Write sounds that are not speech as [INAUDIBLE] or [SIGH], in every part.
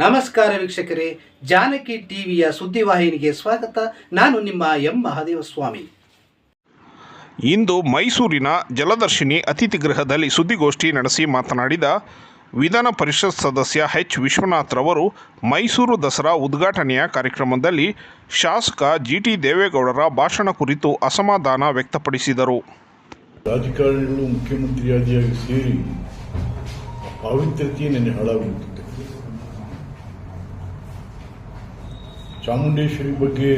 ನಮಸ್ಕಾರ ವೀಕ್ಷಕರೇ ಜಾನಕಿ ಟಿವಿಯ ಸುದ್ದಿವಾಹಿನಿಗೆ ಸ್ವಾಗತ. ನಾನು ನಿಮ್ಮ ಎಂ. ಮಹಾದೇವ ಸ್ವಾಮಿ ಇಂದು ಮೈಸೂರಿನ ಜಲದರ್ಶಿನಿ ಅತಿಥಿ ಗೃಹದಲ್ಲಿ ಸುದ್ದಿಗೋಷ್ಠಿ ನಡೆಸಿ ಮಾತನಾಡಿದ ವಿಧಾನ ಪರಿಷತ್ ಸದಸ್ಯ ಎಚ್. ವಿಶ್ವನಾಥ್ ರವರು ಮೈಸೂರು ದಸರಾ ಉದ್ಘಾಟನೆಯ ಕಾರ್ಯಕ್ರಮದಲ್ಲಿ ಶಾಸಕ ಜಿ ಟಿ ದೇವೇಗೌಡರ ಭಾಷಣ ಕುರಿತು ಅಸಮಾಧಾನ ವ್ಯಕ್ತಪಡಿಸಿದರು. ರಾಜಕಾರಣಿಗಳು ಮುಖ್ಯಮಂತ್ರಿಯಾದಿಯಾಗಿ ಸೇರಿ ಪಾವಿತ್ರ್ಯತೆಯೇ ನೆನೆ ಚಾಮುಂಡೇಶ್ವರಿ ಬಗ್ಗೆ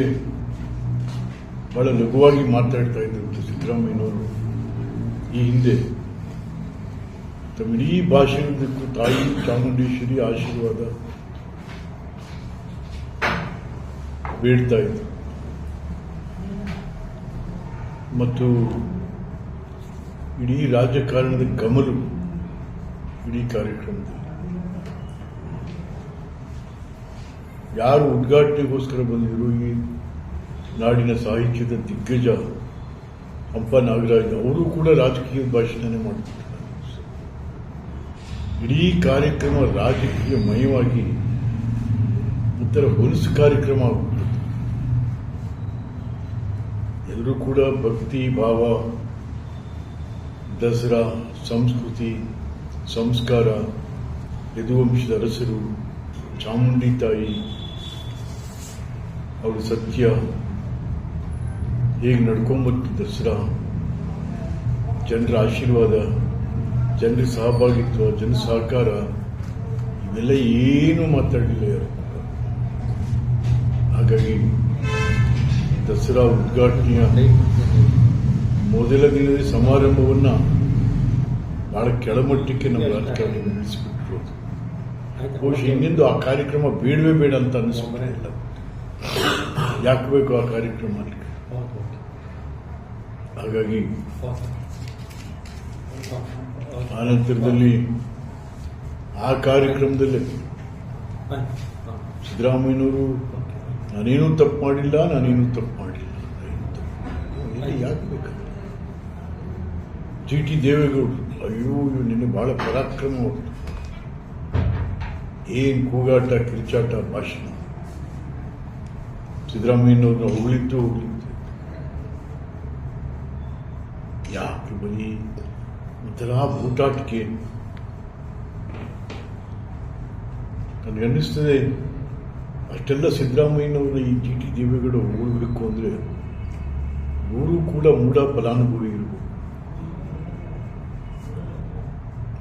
ಬಹಳ ಲಘುವಾಗಿ ಮಾತಾಡ್ತಾ ಇದ್ದರು ಸಿದ್ದರಾಮಯ್ಯನವರು ಈ ಹಿಂದೆ ತಮ್ಮ ಇಡೀ ಭಾಷಣದಕ್ಕೂ ತಾಯಿ ಚಾಮುಂಡೇಶ್ವರಿ ಆಶೀರ್ವಾದ ಬೇಡ್ತಾ ಇದ್ರು ಮತ್ತು ಇಡೀ ರಾಜಕಾರಣದ ಗಮಲು ಇಡೀ ಕಾರ್ಯಕ್ರಮದಲ್ಲಿ. ಯಾರು ಉದ್ಘಾಟನೆಗೋಸ್ಕರ ಬಂದಿದ್ರು ಈ ನಾಡಿನ ಸಾಹಿತ್ಯದ ದಿಗ್ಗಜ ಹಂಪ ನಾಗರಾಜ್ ಅವರು ಕೂಡ ರಾಜಕೀಯ ಭಾಷಣನೇ ಮಾಡ್ತಿದ್ದಾರೆ. ಇಡೀ ಕಾರ್ಯಕ್ರಮ ರಾಜಕೀಯ ಮಯವಾಗಿ ಒಂಥರ ಹೊಲಸು ಕಾರ್ಯಕ್ರಮ ಆಗ್ಬಿಟ್ಟು ಎಲ್ಲರೂ ಕೂಡ ಭಕ್ತಿ, ಭಾವ, ದಸರಾ, ಸಂಸ್ಕೃತಿ, ಸಂಸ್ಕಾರ, ಯದುವಂಶದ ಅರಸರು, ಚಾಮುಂಡಿ ತಾಯಿ ಅವರ ಸತ್ಯ. ಹೇಗೆ ನಡ್ಕೊಂಬತ್ತು ದಸರಾ ಜನರ ಆಶೀರ್ವಾದ, ಜನರ ಸಹಭಾಗಿತ್ವ ಜನ ಸಹಕಾರ, ಇವೆಲ್ಲ ಏನು ಮಾತಾಡಲಿಲ್ಲ ಯಾರು. ಹಾಗಾಗಿ ದಸರಾ ಉದ್ಘಾಟನೆಯ ಮೊದಲ ದಿನದ ಸಮಾರಂಭವನ್ನ ಬಹಳ ಕೆಳಮಟ್ಟಕ್ಕೆ ನಮ್ಮ ರಾಜಕಾರಣಿ ನಿಲ್ಲಿಸಿಬಿಟ್ಟಿರೋದು ಬಹುಶಃ ಇನ್ನೆಂದು ಆ ಕಾರ್ಯಕ್ರಮ ಬೇಡವೇ ಬೇಡ ಅಂತ ಅನಿಸ್ಬಿಟ್ಟೆ ಇಲ್ಲ ಯಾಕೆ ಬೇಕು ಆ ಕಾರ್ಯಕ್ರಮ? ಹಾಗಾಗಿ ಆನಂತರದಲ್ಲಿ ಆ ಕಾರ್ಯಕ್ರಮದಲ್ಲಿ ಸಿದ್ದರಾಮಯ್ಯನವರು, ನಾನೇನು ತಪ್ಪು ಮಾಡಿಲ್ಲ, ನಾನೇನು ತಪ್ಪು ಮಾಡಿಲ್ಲ ಯಾಕೆ ಬೇಕಾದ್ರೆ ಜಿ ಟಿ ದೇವೇಗೌಡರು, ಅಯ್ಯೋ ಇವ್ರು ನಿನ್ನೆ ಬಹಳ ಪರಾಕ್ರಮ ಏನು ಕೂಗಾಟ, ಕಿರ್ಚಾಟ, ಭಾಷಣ. ಸಿದ್ದರಾಮಯ್ಯನವ್ರನ್ನ ಹೊಗಳಿದ್ದು ಹೊಗಳಿದ್ದು ಯಾಕೆ ಬರೀ ಒಂಥರ ಬೂಟಾಟಿಕೆ ನನಗನ್ನಿಸ್ತದೆ ಅಷ್ಟೆಲ್ಲ ಸಿದ್ದರಾಮಯ್ಯನವ್ರನ್ನ ಈ ಜಿ ಟಿ ದೇವೇಗೌಡ ಹೊಗಳ್ಬೇಕು ಅಂದರೆ ಇವರು ಕೂಡ ಮೂಢ ಫಲಾನುಭವಿ ಇರಬೇಕು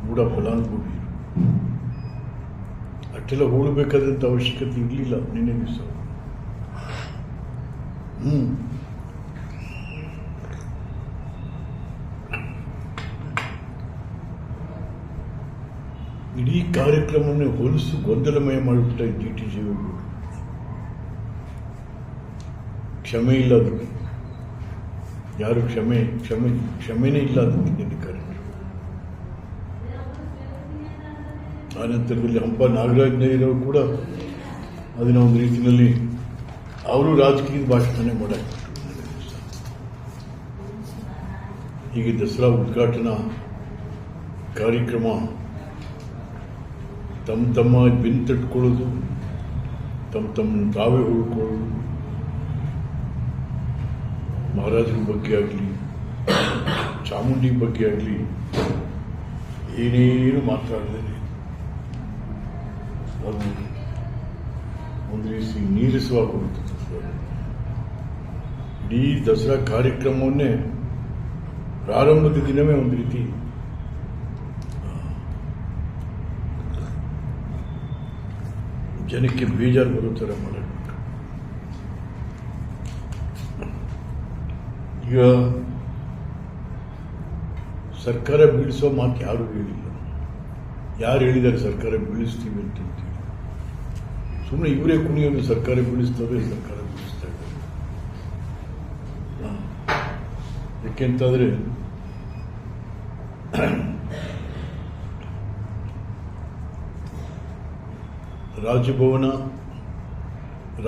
ಮೂಢ ಫಲಾನುಭವಿ ಇರಬೇಕು ಅಷ್ಟೆಲ್ಲ ಹೋಗಬೇಕಾದಂಥ ಅವಶ್ಯಕತೆ ಇರಲಿಲ್ಲ ನಿನ್ನೆ ದಿವಸ. ಹ್ಮ್. ಇಡೀ ಕಾರ್ಯಕ್ರಮವನ್ನು ಹೊಲಸು ಗೊಂದಲಮಯ ಮಾಡಿಬಿಟ್ಟ ಜಿ ಟಿ ದೇವೇಗೌಡರು ಕ್ಷಮೆ ಇಲ್ಲ ಅದಕ್ಕೆ ಯಾರು ಕ್ಷಮೆ ಕ್ಷಮೆ, ಕ್ಷಮೆನೇ ಇಲ್ಲ ಅದಕ್ಕೆ ಹಿಂದಿನ ಕಾರ್ಯಕ್ರಮ ಆನಂತರದಲ್ಲಿ ಹಂಪ ನಾಗರಾಜ್ ನೈರವರು ಕೂಡ ಅದನ್ನ ಒಂದು ರೀತಿಯಲ್ಲಿ ಅವರು ರಾಜಕೀಯ ಭಾಷಣನೇ ಮಾಡಕ್ಕೆ ಹೀಗೆ ದಸರಾ ಉದ್ಘಾಟನಾ ಕಾರ್ಯಕ್ರಮ ತಮ್ಮ ತಮ್ಮ ಬಿನ್ ತಟ್ಕೊಳ್ಳೋದು, ತಮ್ಮ ತಮ್ಮ ತಾವೇ ಉಳ್ಕೊಳ್ಳೋದು, ಮಹಾರಾಜರ ಬಗ್ಗೆ ಆಗಲಿ, ಚಾಮುಂಡಿ ಬಗ್ಗೆ ಆಗಲಿ ಏನೇನು ಮಾತಾಡದೇ ಅದು ಒಂದು ರೀತಿ ನೀರಿಸುವಾಗ ಇಡೀ ದಸರಾ ಕಾರ್ಯಕ್ರಮವನ್ನೇ ಪ್ರಾರಂಭದ ದಿನವೇ ಒಂದು ರೀತಿ, ಜನಕ್ಕೆ ಬೇಜಾರು ಬರೋ ಥರ ಮಾಡಬೇಕು. ಈಗ ಸರ್ಕಾರ ಬೀಳಿಸೋ ಮಾತು ಯಾರು ಹೇಳಿಲ್ಲ. ಯಾರು ಹೇಳಿದ್ದಾರೆ ಸರ್ಕಾರ ಬೀಳಿಸ್ತೀವಿ ಅಂತಂತೇಳಿ ಸುಮ್ಮನೆ ಇವರೇ ಕುಣಿಯೋದು ಸರ್ಕಾರ ಬೀಳಿಸ್ತವೆ ಸರ್ಕಾರ ಯಾಕೆಂತಂದರೆ ರಾಜಭವನ,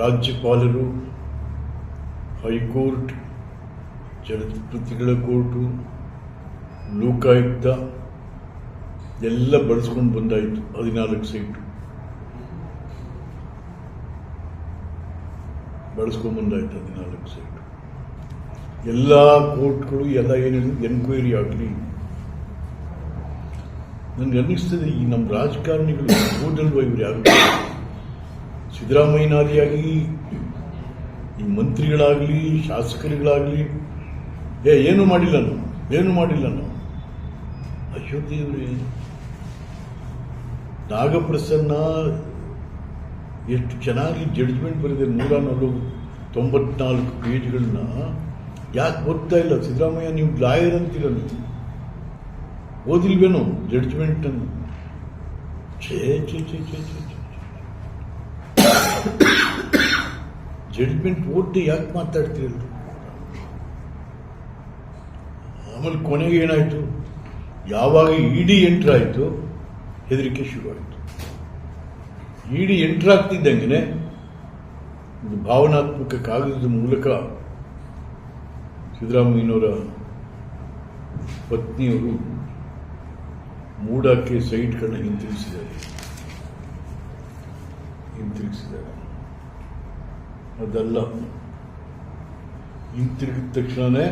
ರಾಜ್ಯಪಾಲರು, ಹೈಕೋರ್ಟ್ ಜನಪ್ರತಿಗಳ ಕೋರ್ಟು, ಲೋಕಾಯುಕ್ತ, ಎಲ್ಲ ಬಳಸ್ಕೊಂಡು ಬಂದಾಯಿತು ಹದಿನಾಲ್ಕು ಸೀಟು. ಬಳಸ್ಕೊಂಡು ಬಂದಾಯಿತು ಹದಿನಾಲ್ಕು ಸೀಟು. ಎಲ್ಲ ಕೋರ್ಟ್ಗಳು ಎಲ್ಲ ಏನಿದೆ ಎನ್ಕ್ವೈರಿ ಆಗಲಿ. ನನಗೆ ಅನ್ನಿಸ್ತದೆ, ಈ ನಮ್ಮ ರಾಜಕಾರಣಿಗಳು ಓದಲ್ವ ಇವರು ಯಾರು? ಸಿದ್ದರಾಮಯ್ಯನಾದಿಯಾಗಿ ಈ ಮಂತ್ರಿಗಳಾಗಲಿ, ಶಾಸಕರುಗಳಾಗಲಿ. ಏ, ಏನು ಮಾಡಿಲ್ಲ ನಾವು ಏನು ಮಾಡಿಲ್ಲ ನಾವು ಅಯ್ಯೋ ದೇವ್ರೆ. ನಾಗಪ್ರಸನ್ನ ಎಷ್ಟು ಚೆನ್ನಾಗಿ ಜಡ್ಜ್ಮೆಂಟ್ ಬರೆದಿದೆ, ನೂರ ನಲವತ್ತು ತೊಂಬತ್ನಾಲ್ಕು ಪೇಜ್ಗಳನ್ನ ಯಾಕೆ ಓದ್ತಾ ಇಲ್ಲ? ಸಿದ್ದರಾಮಯ್ಯ, ನೀವು ಲಾಯರ್ ಅಂತೀರ ನೀವು ಓದಿಲ್ವೇನೋ ಜಡ್ಜ್ಮೆಂಟ್ ಅನ್ನು? ಛೇ ಛೇ ಛೇ ಛೇ ಜಡ್ಜ್ಮೆಂಟ್ ಓದಿ ಯಾಕೆ ಮಾತಾಡ್ತೀರಲ್ಲ? ಆಮೇಲೆ ಕೊನೆಗೆ ಏನಾಯ್ತು? ಯಾವಾಗ ಇಡಿ ಎಂಟ್ರ್ ಆಯಿತು, ಹೆದರಿಕೆ ಶುರುವಾಯಿತು. ಇಡಿ ಎಂಟ್ರ್ ಆಗ್ತಿದ್ದಂಗೆ ಒಂದು ಭಾವನಾತ್ಮಕ ಕಾಗದದ ಮೂಲಕ ಸಿದ್ದರಾಮಯ್ಯನವರ ಪತ್ನಿಯವರು ಮೂಡಕ್ಕೆ ಸೈಟ್ಗಳನ್ನ ಹಿಂತಿರುಗಿಸಿದ್ದಾರೆ. ಹಿಂತಿರುಗಿಸಿದ್ದಾರೆ. ಅದಲ್ಲ, ಹಿಂತಿರುಗಿದ ತಕ್ಷಣನೇ,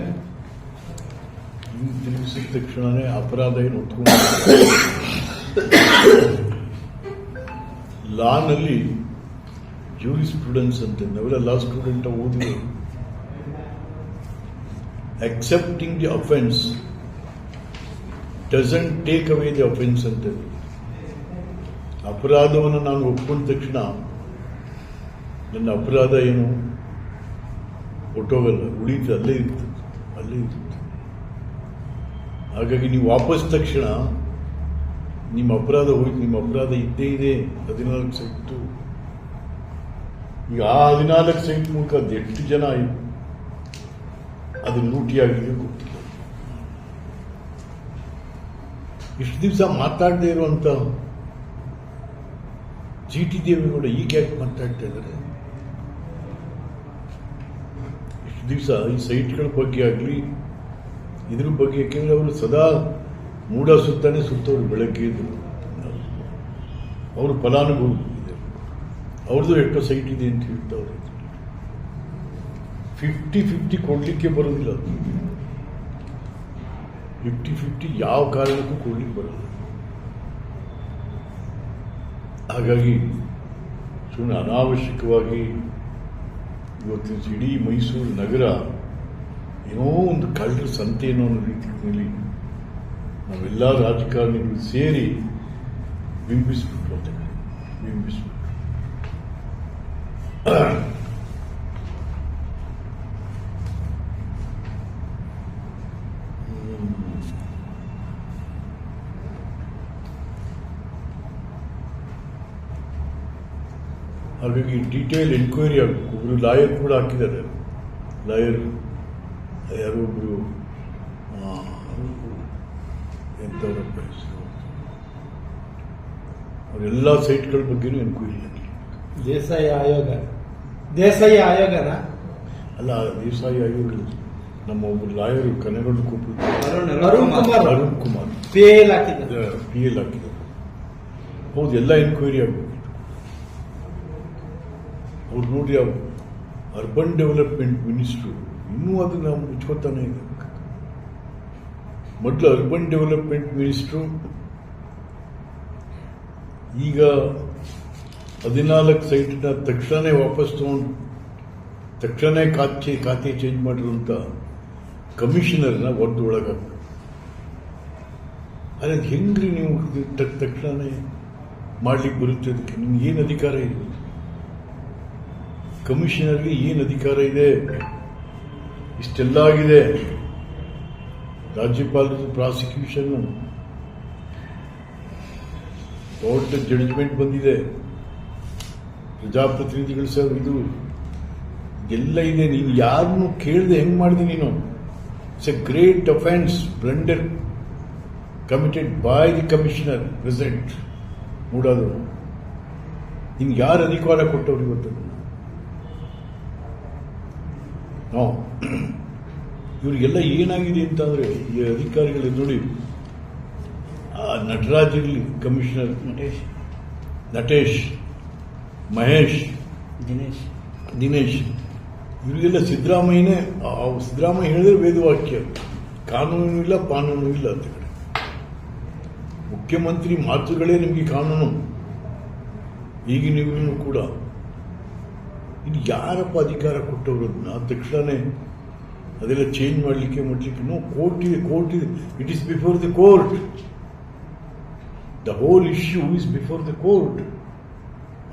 ಹಿಂತಿರುಗಿಸಿದ ತಕ್ಷಣನೇ ಅಪರಾಧ ಏನು ಒತ್ಕೊಂಡು ಲಾನಲ್ಲಿ ಜೂರಿ ಸ್ಟೂಡೆಂಟ್ಸ್ ಅಂತ. ನಾವೆಲ್ಲ ಲಾ ಸ್ಟೂಡೆಂಟ್ ಓದಿದ್ರು accepting the offense doesn't take away the offense ಅಂತ ಅಪರಾಧವನ್ನು ನಾನು ಒಪ್ಕೊಂಡ ತಕ್ಷಣ ನನ್ನ ಅಪರಾಧ ಏನು ಹೊಟ್ಟೋಗಲ್ಲ ಉಳಿತು ಅಲ್ಲೇ ಇರ್ತದೆ ಅಲ್ಲೇ ಇರ್ತದೆ ಹಾಗಾಗಿ ನೀವು ವಾಪಸ್ ತಕ್ಷಣ ನಿಮ್ಮ ಅಪರಾಧ ಹೋಯ್ತು ನಿಮ್ಮ ಅಪರಾಧ ಇದ್ದೇ ಇದೆ ಹದಿನಾಲ್ಕು ಸೆಂಟು ಈಗ ಆ ಹದಿನಾಲ್ಕು ಸೈಟ್ ಮೂಲಕ ಅದು ಎಷ್ಟು ಜನ ಆಯ್ತು ಅದು ಲೂಟಿಯಾಗಿದೆ ಗೊತ್ತಿಲ್ಲ ಇಷ್ಟು ದಿವಸ ಮಾತಾಡದೇ ಇರುವಂತ ಜಿ ಟಿ ದೇವೇಗೌಡ ಈಗ ಯಾಕೆ ಮಾತಾಡ್ತಾ ಇದ್ದಾರೆ? ಇಷ್ಟು ದಿವಸ ಈ ಸೈಟ್ಗಳ ಬಗ್ಗೆ ಆಗಲಿ, ಇದ್ರ ಬಗ್ಗೆ ಯಾಕೆಂದ್ರೆ ಅವರು ಸದಾ ಮೂಡ ಸುತ್ತಾನೆ ಸುತ್ತವರು ಬೆಳಗ್ಗೆ ಅವರು ಫಲಾನುಭವಿ ಅವ್ರದ್ದು ಎಷ್ಟೋ ಸೈಟ್ ಇದೆ ಅಂತ ಹೇಳ್ತಾವ್ರೆ ಫಿಫ್ಟಿ ಫಿಫ್ಟಿ ಕೊಡಲಿಕ್ಕೆ ಬರೋದಿಲ್ಲ ಫಿಫ್ಟಿ ಫಿಫ್ಟಿ ಯಾವ ಕಾರಣಕ್ಕೂ ಕೊಡ್ಲಿಕ್ಕೆ ಬರೋದು ಹಾಗಾಗಿ ಸುಮ್ಮನೆ ಅನಾವಶ್ಯಕವಾಗಿ ಇವತ್ತಿನ ಇಡೀ ಮೈಸೂರು ನಗರ ಏನೋ ಒಂದು ಕಳ್ಳರ ಸಂತೆ ಅನ್ನೋ ರೀತಿಯಲ್ಲಿ ನಾವೆಲ್ಲ ರಾಜಕಾರಣಿಗಳು ಸೇರಿ ಬಿಂಬಿಸ್ಬಿಟ್ರು ಅಂತ ಬಿಂಬಿಸ್ಬಿಟ್ರು ಹಾಗಾಗಿ ಡೀಟೇಲ್ ಎನ್ಕ್ವೈರಿ ಆಗಬೇಕು. ಒಬ್ಬರು ಲಾಯರ್ ಕೂಡ ಹಾಕಿದ್ದಾರೆ. ಲಾಯರ್ ಯಾರೋ ಒಬ್ಬರು ಎಂಥವರಪ್ಪ ಹೆಸರು. ಅವರೆಲ್ಲ ಸೈಟ್ಗಳ ಬಗ್ಗೆನೂ ಎನ್ಕ್ವೈರಿ ಆಗಲಿ. ದೇಸಾಯಿ ಆಯೋಗ. ದೇಸಾಯಿ ಆಯೋಗನ? ಅಲ್ಲ ದೇಸಾಯಿ ಆಯೋಗ ನಮ್ಮ ಒಬ್ಬರು ಲಾಯರ್ ಕನೆಗೊಂಡು ಕೂಪಿದ್ರು ಅರುಣ್ ಕುಮಾರ್. ಅರುಣ್ ಕುಮಾರ್. ಪಿ ಎಲ್ ಹಾಕಿದ್ದಾರೆ. ಪಿ ಎಲ್ ಹಾಕಿದ್ದಾರೆ. ಹೌದು ಎಲ್ಲ ಎನ್ಕ್ವೈರಿ ಆಗಬೇಕು. ಅವ್ರು ನೋಡಿ ಅವ್ರು ಅರ್ಬನ್ ಡೆವಲಪ್ಮೆಂಟ್ ಮಿನಿಸ್ಟ್ರು ಇನ್ನೂ ಅದನ್ನ ಮುಚ್ಕೋತಾನೆ ಇದೆ. ಮೊದಲು ಅರ್ಬನ್ ಡೆವಲಪ್ಮೆಂಟ್ ಮಿನಿಸ್ಟ್ರು ಈಗ ಹದಿನಾಲ್ಕು ಸೈಟ್ನ ತಕ್ಷಣ ವಾಪಸ್ ತಗೊಂಡು ತಕ್ಷಣ ಖಾತೆ ಖಾತೆ ಚೇಂಜ್ ಮಾಡಿರುವಂತ ಕಮಿಷನರ್ನ ಒದ್ದು ಒಳಗಾಗ್ತದೆ ಅದು ಹೆಂಗ್ರಿ ನೀವು ತಕ್ಷಣ ಮಾಡ್ಲಿಕ್ಕೆ ಬರುತ್ತೆ? ಅದಕ್ಕೆ ನಿಮ್ಗೆ ಏನು ಅಧಿಕಾರ ಇದೆ ಕಮಿಷನರ್ಗೆ ಏನು ಅಧಿಕಾರ ಇದೆ? ಇಷ್ಟೆಲ್ಲ ಆಗಿದೆ. ರಾಜ್ಯಪಾಲರದ್ದು ಪ್ರಾಸಿಕ್ಯೂಷನ್. ಕೋರ್ಟ್ ಜಡ್ಜ್ಮೆಂಟ್ ಬಂದಿದೆ. ಪ್ರಜಾಪ್ರತಿನಿಧಿಗಳು ಸರ್, ಇದು ಎಲ್ಲ ಇದೆ. ನೀನು ಯಾರನ್ನು ಕೇಳದೆ ಹೆಂಗ್ ಮಾಡಿದೆ ನೀನು? It's a great offence blunder committed by the commissioner present ಮೂಡೋದು ನಿನ್ಗೆ ಯಾರು ಅಧಿಕಾರ ಕೊಟ್ಟವ್ರು ಇವತ್ತು? ನೋ [CLEARS THROAT] ಇವರಿಗೆಲ್ಲ ಏನಾಗಿದೆ ಅಂತಂದರೆ ಈ ಅಧಿಕಾರಿಗಳು ನೋಡಿ. ಆ ನಟರಾಜ್ ಇರಲಿ ಕಮಿಷನರ್. ನಟೇಶ್. ನಟೇಶ್ ಮಹೇಶ್ ದಿನೇಶ್. ದಿನೇಶ್. ಇವರಿಗೆಲ್ಲ ಸಿದ್ದರಾಮಯ್ಯನೇ ಸಿದ್ದರಾಮಯ್ಯ ಹೇಳಿದ್ರೆ ವೇದವಾಕ್ಯ. ಕಾನೂನು ಇಲ್ಲ ಕಾನೂನು ಇಲ್ಲ ಅಂತ ಕಡೆ ಮುಖ್ಯಮಂತ್ರಿ ಮಾತುಗಳೇ ನಿಮಗೆ ಕಾನೂನು. ಈಗಿನ ಕೂಡ. ಇದು ಯಾರಪ್ಪ ಅಧಿಕಾರ ಕೊಟ್ಟವರು ಅದನ್ನ? ತಕ್ಷಣನೇ ಅದೆಲ್ಲ ಚೇಂಜ್ ಮಾಡಲಿಕ್ಕೆ ಮಾಡಲಿಕ್ಕೆ ನೋ ಕೋರ್ಟ್ ಇದೆ ಕೋರ್ಟ್ ಇದೆ it is before the court the whole issue is before the court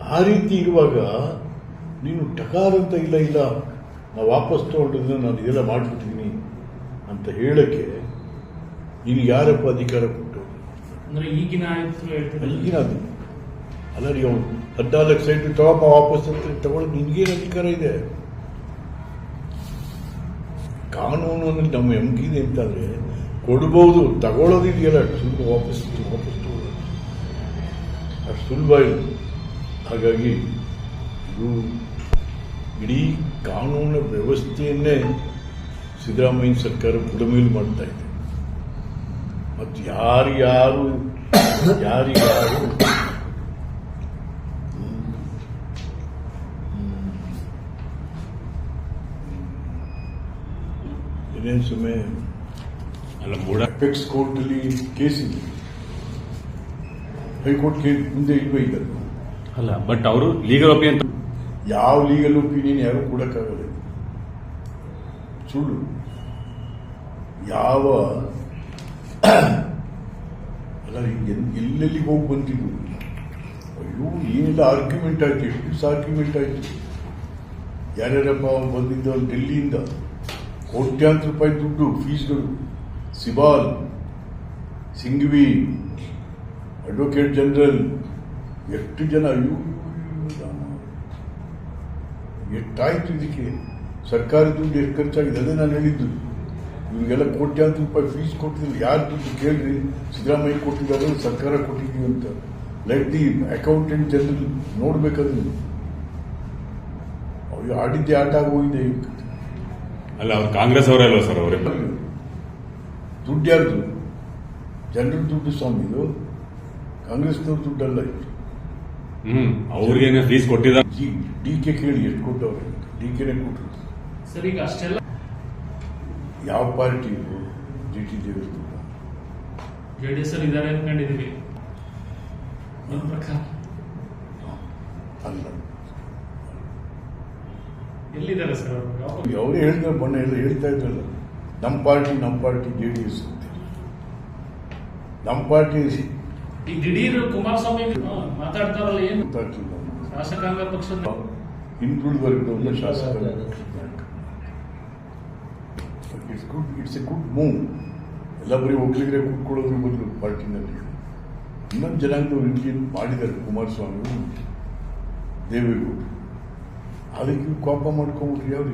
ಆ ರೀತಿ ಇರುವಾಗ ನೀನು ಟಕಾರ ಅಂತ ಇಲ್ಲ ಇಲ್ಲ ನಾವು ವಾಪಸ್ ತೊಗೊಂಡಿದ್ರೆ ನಾನು ಇದೆಲ್ಲ ಮಾಡಿಬಿಟ್ಟಿದ್ದೀನಿ ಅಂತ ಹೇಳಕ್ಕೆ ನೀನು ಯಾರಪ್ಪ ಅಧಿಕಾರ ಕೊಟ್ಟು ಅಂದ್ರೆ ಈಗಿನ ಈಗಿನ ಅಲ್ಲರಿ ಅಲ್ಲ ರೀ ಅವನು. ಹದಿನಾಲ್ಕು ಸೈಟು ತಗೋಪ ವಾಪಸ್ ಅಂತ ತಗೊಳ್ಳೋದು ನಿನ್ಗೇನು ಅಧಿಕಾರ ಇದೆ? ಕಾನೂನು ಅಂದ್ರೆ ನಮ್ಮ ಹೆಂಗಿದೆ ಅಂತಂದರೆ ಕೊಡ್ಬೋದು, ತಗೊಳ್ಳೋದಿದೆಯಲ್ಲ. ಸುಲಭ ವಾಪಸ್ ವಾಪಸ್ ಅಷ್ಟು ಸುಲಭ ಇಲ್ಲ ಹಾಗಾಗಿ ಇದು ಇಡೀ ಕಾನೂನು ವ್ಯವಸ್ಥೆಯನ್ನೇ ಸಿದ್ದರಾಮಯ್ಯ ಸರ್ಕಾರ ಬುಡಮೇಲು ಮಾಡ್ತಾ ಇದೆ. ಮತ್ತು ಯಾರು ಯಾರಿಗಾರು ಸುಮ್ಮನೆ ಅಲ್ಲ ಮೂಡ ಅಪೆಕ್ಸ್ ಕೋರ್ಟಲ್ಲಿ ಕೇಸ್ ಇದೆ. ಹೈಕೋರ್ಟ್ ಕೇಸ್ ಮುಂದೆ ಇಲ್ವೇ. ಅಲ್ಲ ಬಟ್ ಅವರು ಲೀಗಲ್ ಒಪಿನಿಯನ್ ಯಾವ ಲೀಗಲ್ ಒಪಿನಿಯನ್ ಯಾರು ಕೊಡಕ್ಕಾಗಲ್ಲ. ಸುಳ್ಳು. ಯಾವ ಅಲ್ಲ ಹಿಂಗೆ ಎಲ್ಲೆಲ್ಲಿ ಹೋಗಿ ಬಂದಿದ್ದು? ಅಯ್ಯೋ ಏನೆಲ್ಲ ಆರ್ಗ್ಯುಮೆಂಟ್ ಆಯ್ತು ಎಷ್ಟು ದಿವಸ ಆರ್ಗ್ಯುಮೆಂಟ್ ಆಯ್ತು. ಯಾರ್ಯಾರಪ್ಪ ಬಂದಿದ್ದ ಡೆಲ್ಲಿಯಿಂದ? ಕೋಟ್ಯಾಂತರ ರೂಪಾಯಿ ದುಡ್ಡು ಫೀಸ್ಗಳು ಸಿಬಾಲ್, ಸಿಂಘ್ವಿ ಅಡ್ವೊಕೇಟ್ ಜನರಲ್ ಎಷ್ಟು ಜನ. ಎಷ್ಟಾಯ್ತು ಇದಕ್ಕೆ? ಸರ್ಕಾರದ ದುಡ್ಡು ಎಷ್ಟು ಖರ್ಚಾಗಿದೆ? ಅದೇ ನಾನು ಹೇಳಿದ್ದು. ಇವರಿಗೆಲ್ಲ ಕೋಟ್ಯಾಂತರ ರೂಪಾಯಿ ಫೀಸ್ ಕೊಟ್ಟಿದ್ರು ಯಾರು ದುಡ್ಡು ಕೇಳ್ರಿ? ಸಿದ್ದರಾಮಯ್ಯ ಕೊಟ್ಟಿದ್ದಾರೆ, ಸರ್ಕಾರ ಕೊಟ್ಟಿದ್ದೀವಿ ಅಂತ. ಲೆಟ್ ದಿ ಅಕೌಂಟೆಂಟ್ ಜನರಲ್ ನೋಡ್ಬೇಕಾದ್ರೆ ಅವ್ರಿಗೆ ಆಡಿದ್ದೆ ಆಟ ಆಗೋಗಿದೆ. ಅಲ್ಲ ಅವ್ರು ಕಾಂಗ್ರೆಸ್ ಅವರಲ್ವ ಸರ್ ಅವರೇ? ದುಡ್ಡು? ಯಾರ್ದು ಜನರ ದುಡ್ಡು ಸ್ವಾಮಿ ಇದು ಕಾಂಗ್ರೆಸ್ನವ್ರ ದುಡ್ಡಲ್ಲ ಇದು ಹ್ಮ್ ಅವ್ರಿಗೇನೆ ಫೀಸ್ ಕೊಟ್ಟಿದ್ದ ಜಿ ಡಿ ಕೆ ಕೇಳಿ ಎಷ್ಟು ಕೊಟ್ಟವ್ರೆ? ಡಿ ಕೆನೆ ಕೊಟ್ಟರು ಸರ್ ಈಗ ಅಷ್ಟೆಲ್ಲ ಯಾವ ಪಾರ್ಟಿ ಇದು? ಜಿ ಟಿ ದೇವೇಗೌಡ ಎಸ್ ಅಲ್ಲಿ ಇದ್ದಾರೆ ಅನ್ಕೊಂಡಿದ್ದೀವಿ ನಿಮ್ ಪ್ರಕಾರ. ಅಲ್ಲ. ಎಲ್ಲಿದ್ದಾರೆ ಸರ್ ಅವರು? ಹೇಳಿದ ಅವರೇ ಹೇಳಿದ್ರೆ ಮೊನ್ನೆ ಎಲ್ಲ ಹೇಳ್ತಾ ಇದ್ರಲ್ಲ ನಮ್ಮ ಪಾರ್ಟಿ ನಮ್ಮ ಪಾರ್ಟಿ ಜೆ ಡಿ ಎಸ್ ಅಂತ. ನಮ್ಮ ಪಾರ್ಟಿ ಈಗ ದಿಢೀರ್ ಕುಮಾರಸ್ವಾಮಿ ಮಾತಾಡ್ತಾರಲ್ಲ ಏನು? ಗೊತ್ತಾಗ್ತಿಲ್ಲ. ಶಾಸಕಾಂಗ ಪಕ್ಷದ ಹಿಂದುಳಿದ ಒಂದು ಶಾಸಕ. It's good it's a good move ಎಲ್ಲ ಬರೀ ಒಕ್ಕಲಿಗರೇ ಕೂತ್ಕೊಳ್ಳೋದ್ರ ಬದಲು ಪಾರ್ಟಿನಲ್ಲಿ. ಇನ್ನೊಂದು ಜನಾಂಗದವ್ರು ಇಲ್ಲಿ ಮಾಡಿದ್ದಾರೆ ಕುಮಾರಸ್ವಾಮಿ ದೇವೇಗೌಡರು. ಅದಕ್ಕೆ ಇವ್ರು ಕೋಪ ಮಾಡ್ಕೊಂಬಿಟ್ರೆ ಯಾವ